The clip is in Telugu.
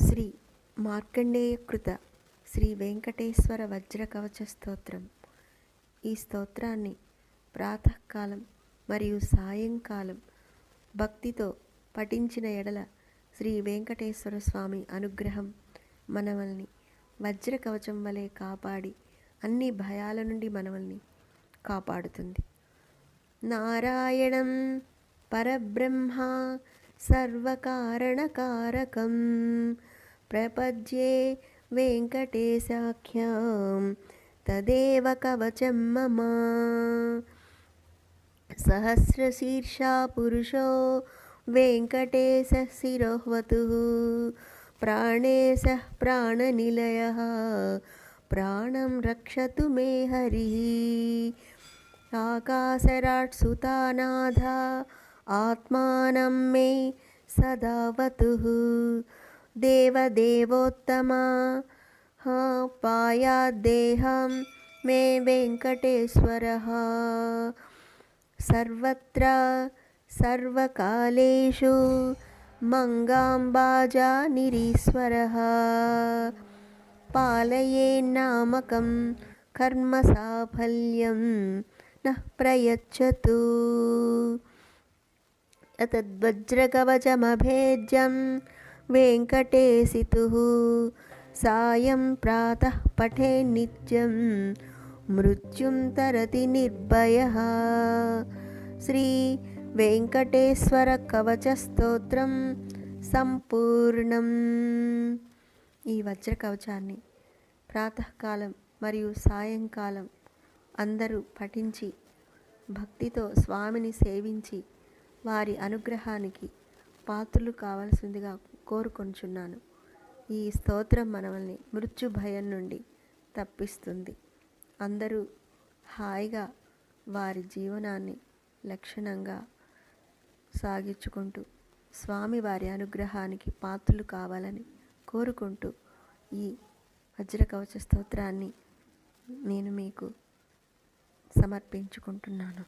శ్రీ మార్కండేయకృత శ్రీ వెంకటేశ్వర వజ్ర కవచ స్తోత్రం. ఈ స్తోత్రాన్ని ప్రాతకాలం మరియు సాయంకాలం భక్తితో పఠించిన ఎడల శ్రీ వెంకటేశ్వర స్వామి అనుగ్రహం మనవల్ని వజ్ర కవచం వలె కాపాడి అన్ని భయాల నుండి మనవల్ని కాపాడుతుంది. నారాయణం పరబ్రహ్మ సర్వకారణకారకం. ప్రపద్యే వెంకటేశాఖ్యాం. తదేవ కవచం మమ. సహస్రశీర్షా పురుషో వెంకటేశ శిరోహ్వతు. ప్రాణేశ ప్రాణనిలయ. ప్రాణం రక్షతు మే హరి. ఆకాశరాట్సుతానాథ ఆత్మానం మే సదావతు. దేవదేవోత్తమా పాయాద్దేహం మే వెంకటేశ్వర. సర్వత్ర సర్వకాలేషు మంగాంబాజానిరీశ్వర పాలయేన్నామకం కర్మ సాఫల్యం నః ప్రయచ్చతు. తద్వజ్రకవచమభేద్యం వెంకటేశితు సాయం ప్రాతః పఠే నిత్యం మృత్యుం తరతి నిర్భయ శ్రీ వెంకటేశ్వర కవచ స్తోత్రం సంపూర్ణం ఈ వజ్ర కవచాన్ని ప్రాతకాలం మరియు సాయంకాలం అందరూ పఠించి భక్తితో స్వామిని సేవించి వారి అనుగ్రహానికి పాత్రలు కావాల్సిందిగా కోరుకొంచున్నాను. ఈ స్తోత్రం మనల్ని మృత్యు భయం నుండి తప్పిస్తుంది. అందరూ హాయిగా వారి జీవనాన్ని లక్షణంగా సాగించుకుంటూ స్వామి వారి అనుగ్రహానికి పాత్రలు కావాలని కోరుకుంటూ ఈ వజ్రకవచ స్తోత్రాన్ని నేను మీకు సమర్పించుకుంటున్నాను.